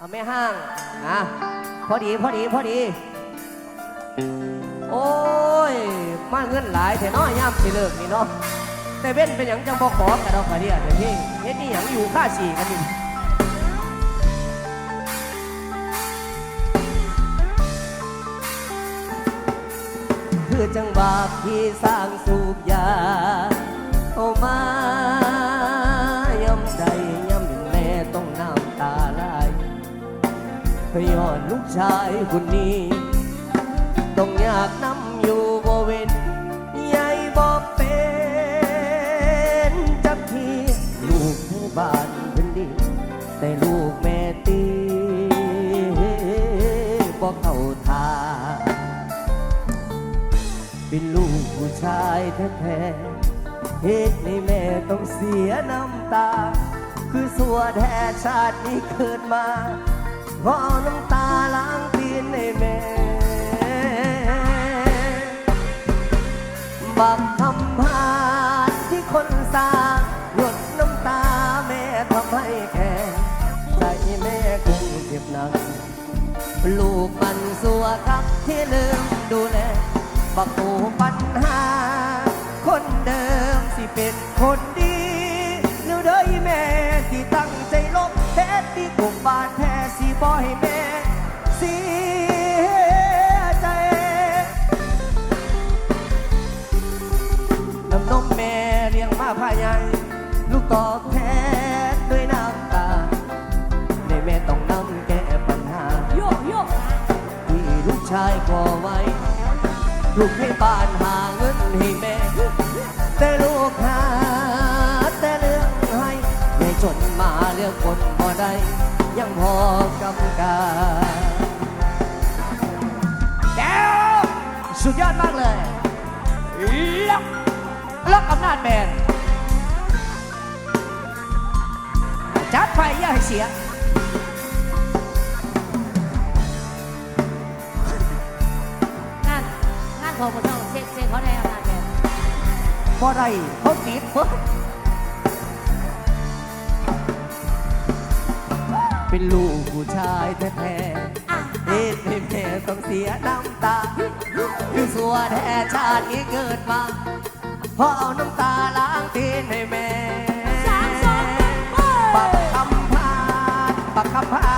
เอาไม่ห้างนะพอดีพอดีพอดี โอ้ย มาเงินหลายแต่น้อยย่ำสิเลิกนี่เนาะแต่เว้นเป็นอย่างจังบอกขอกันดอกกระเดียแต่พี่เฮ็ดนี่หยังอยู่ค่าสี่กันอยู่คือจังบาปที่สร้างสูบยาเอามา พยอนลูกชายคนนี้ ต้องอยากนำอยู่บ่เว้นใหญ่บ่เป็นจักทีลูกให้บ้านเป็นดี แต่ลูกแม่ตีบ่เข้าทางเป็นลูกผู้ชายแท้ๆเหตุในแม่ต้องเสียน้ำตา คือสัวแท้ชาตินี้เกิดมา เพราะเอาน้ำตาล้างตีนให้แม่บักคำพาดที่คนสร้างหยดน้ำตาแม่ทำให้แก่ใจแม่คงเจ็บหนัก ลูกมันสัวครับที่ลืมดูแลบักตูปัญหา คนเดิมสิเป็นคนดี ลูกตอบแทนด้วยน้ำตาในแม่ต้องนำแก้ปัญหา โยกโยกที่ลูกชายก่อไว้ ลูกให้บ้านหาเงินให้แม่ แต่ลูกหาแต่เรื่องให้แม่จนมาเลือกคนบ่ได้ ยังพอกำกาแก้วสุดยอดมากเลยล็อกล็อกอำนาจแมน เสีย งานงานของพวกเราเซ็กเซ็กเขาได้อำนาจแบบพอไรเขาติดเบิดเป็นลูกผู้ชายแท้อะๆเอ็ดให้แม่ต้องเสียน้ำตา คือสัวแท้ชาตินี้เกิดมาเพราะเอาน้ำตาล้างตีนให้แม่ ปักคำพา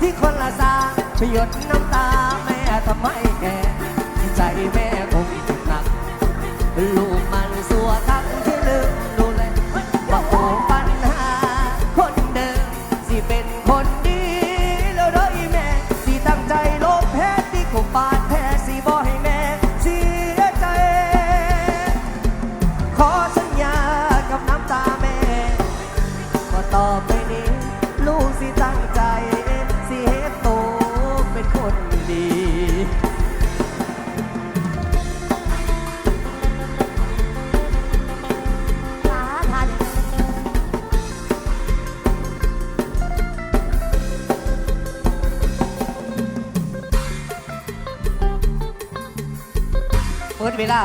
ที่คนละสางไปหยดน้ำตาแม่ทำไมแก่ใจแม่คงหนักลู ลูกสิตั้งใจ สิเฮ็ดโตเป็นคนดีสาทันเปิดเวลา